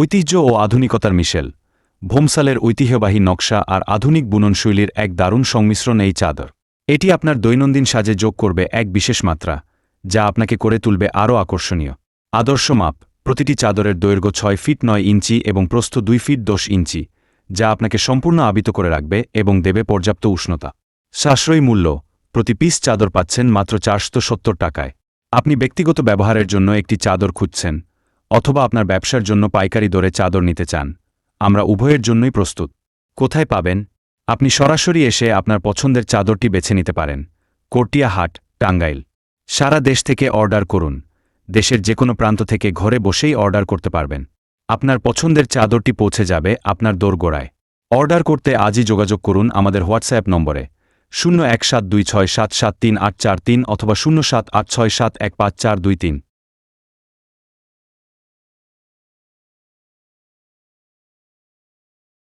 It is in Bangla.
ঐতিহ্য ও আধুনিকতার মিশেল। ভোমসালের ঐতিহ্যবাহী নকশা আর আধুনিক বুননশৈলীর এক দারুণ সংমিশ্রণ এই চাদর। এটি আপনার দৈনন্দিন সাজে যোগ করবে এক বিশেষ মাত্রা, যা আপনাকে করে তুলবে আরও আকর্ষণীয়। আদর্শ মাপ, প্রতিটি চাদরের দৈর্ঘ্য ছয় ফিট নয় ইঞ্চি এবং প্রস্থ দুই ফিট দশ ইঞ্চি, যা আপনাকে সম্পূর্ণ আবিত করে রাখবে এবং দেবে পর্যাপ্ত উষ্ণতা। সাশ্রয়ী মূল্য, প্রতি পিস চাদর পাচ্ছেন মাত্র চারশো সত্তর টাকায়। আপনি ব্যক্তিগত ব্যবহারের জন্য একটি চাদর খুঁজছেন অথবা আপনার ব্যবসার জন্য পাইকারি দরে চাদর নিতে চান। আমরা উভয়ের জন্যই প্রস্তুত। কোথায় পাবেন? আপনি সরাসরি এসে আপনার পছন্দের চাদরটি বেছে নিতে পারেন। কোর্টিয়া হাট, টাঙ্গাইল। সারা দেশ থেকে অর্ডার করুন। দেশের যে কোনো প্রান্ত থেকে ঘরে বসেই অর্ডার করতে পারবেন। আপনার পছন্দের চাদরটি পৌঁছে যাবে আপনার দোরগোড়ায়। অর্ডার করতে আজই যোগাযোগ করুন আমাদের হোয়াটসঅ্যাপ নম্বরে। শূন্য এক সাত দুই ছয় সাত সাত তিন আট চার তিন অথবা শূন্য সাত আট ছয় সাত এক পাঁচ চার দুই তিন।